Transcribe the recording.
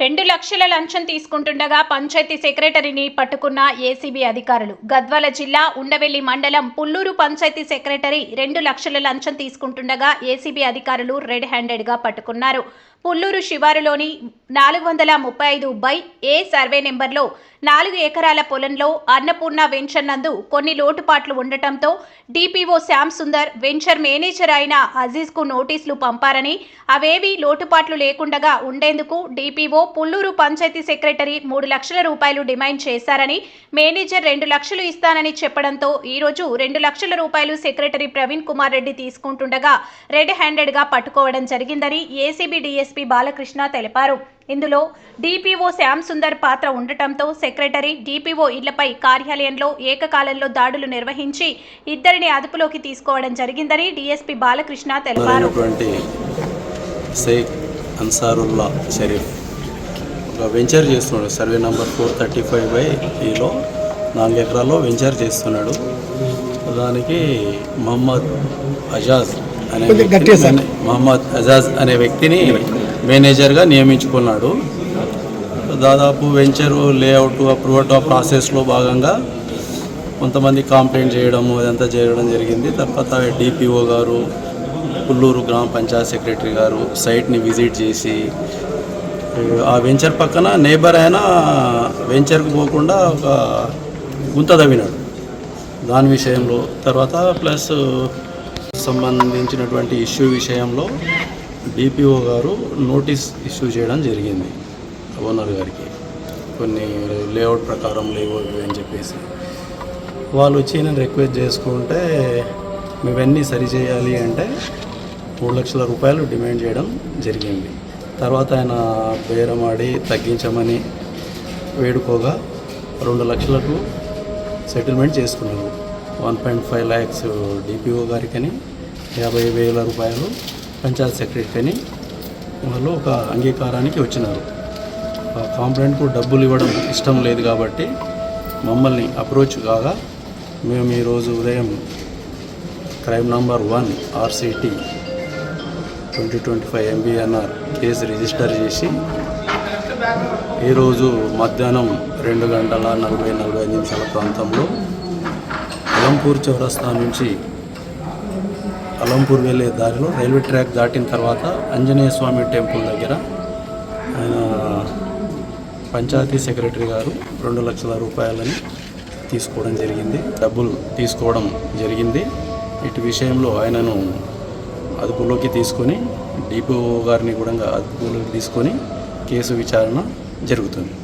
రెండు లక్షల లంచం తీసుకుంటుండగా పంచాయతీ సెక్రటరీని పట్టుకున్న ఏసీబీ అధికారులు. గద్వాల జిల్లా ఉండవెల్లి మండలం పుల్లూరు పంచాయతీ సెక్రటరీ రెండు లక్షల లంచం తీసుకుంటుండగా ఏసీబీ అధికారులు రెడ్ హ్యాండెడ్గా పట్టుకున్నారు. పుల్లూరు శివారులోని నాలుగు వందల ముప్పై ఐదు బై ఏ సర్వే నెంబర్లో నాలుగు ఎకరాల పొలంలో అన్నపూర్ణ వెంచర్ నందు కొన్ని లోటుపాట్లు ఉండటంతో DPO Shyam Sundar venture manager అయిన అజీజ్కు నోటీసులు పంపారని అవేవి లోటుపాట్లు లేకుండగా ఉండేందుకు డిపిఓ పుల్లూరు పంచాయతీ సెక్రటరీ మూడు లక్షల రూపాయలు డిమాండ్ చేశారని మేనేజర్ రెండు లక్షలు ఇస్తానని చెప్పడంతో ఈరోజు రెండు లక్షల రూపాయలు సెక్రటరీ ప్రవీణ్ కుమార్ రెడ్డి తీసుకుంటుండగా రెడ్ హ్యాండెడ్గా పట్టుకోవడం జరిగిందని ఏసీబీ డీఎస్పీ బాలకృష్ణ తెలిపారు. ఇందులో డిపిఓ శ్యామ్ సుందర్ పాత్ర ఉండటంతో సెక్రటరీ డిపిఓ ఇళ్ళపై కార్యాలయంలో ఏకకాలంలో దాడులు నిర్వహించి ఇద్దరిని అదుపులోకి తీసుకోవడం జరిగిందని డీఎస్పీ బాలకృష్ణ తెలిపారు. అన్సారుల్లా షరీఫ్ వెంచర్ చేస్తున్నాడు. Survey number four thirty five by ఈలో నాలుగు ఎకరాల్లో వెంచర్ చేస్తున్నాడు. దానికి మహమ్మద్ అజాజ్ అనే మహమ్మద్ అజాజ్ అనే వ్యక్తిని మేనేజర్గా నియమించుకున్నాడు. దాదాపు వెంచరు లేఅవుట్ అప్రూవల్ ప్రాసెస్లో భాగంగా కొంతమంది కంప్లైంట్ చేయడము ఇదంతా చేయడం జరిగింది. తర్వాత డిపిఓ గారు పుల్లూరు గ్రామ పంచాయత్ సెక్రటరీ గారు సైట్ని విజిట్ చేసి ఆ వెంచర్ పక్కన నేబర్ అయినా వెంచర్కి పోకుండా ఒక గుంత తవ్వినాడు. దాని విషయంలో తర్వాత ప్లస్ సంబంధించినటువంటి ఇష్యూ విషయంలో డిపిఓ గారు నోటీస్ ఇష్యూ చేయడం జరిగింది ఓనర్ గారికి. కొన్ని లేఅవుట్ ప్రకారం లేవు అని చెప్పేసి. వాళ్ళు వచ్చి నేను రిక్వెస్ట్ చేసుకుంటే ఇవన్నీ సరి చేయాలి అంటే మూడు లక్షల రూపాయలు డిమాండ్ చేయడం జరిగింది. తర్వాత ఆయన బేరమాడి తగ్గించమని వేడుకోగా రెండు లక్షలకు సెటిల్మెంట్ చేసుకున్నారు one point five lakhs DPO గారికని యాభై వేల రూపాయలు పంచాయత్ సెక్రటరీకని వాళ్ళు ఒక అంగీకారానికి వచ్చినారు. ఆ కాంప్లైంట్కు డబ్బులు ఇవ్వడం ఇష్టం లేదు కాబట్టి మమ్మల్ని అప్రోచ్ కాగా మేము ఈరోజు ఉదయం crime number one RCT twenty twenty five MBNR case register చేసి ఈరోజు మధ్యాహ్నం రెండు గంటల నలభై నలభై ఐదు నిమిషాల ప్రాంతంలో అలంపూర్ చౌరస్తా నుంచి అలంపూర్ వెళ్ళే దారిలో రైల్వే ట్రాక్ దాటిన తర్వాత ఆంజనేయ స్వామి టెంపుల్ దగ్గర ఆయన పంచాయతీ సెక్రటరీ గారు రెండు లక్షల రూపాయలని తీసుకోవడం జరిగింది. డబ్బులు తీసుకోవడం జరిగింది. ఇటు విషయంలో ఆయనను అదుపులోకి తీసుకొని డిపిఓ గారిని కూడా అదుపులోకి తీసుకొని కేసు విచారణ జరుగుతుంది.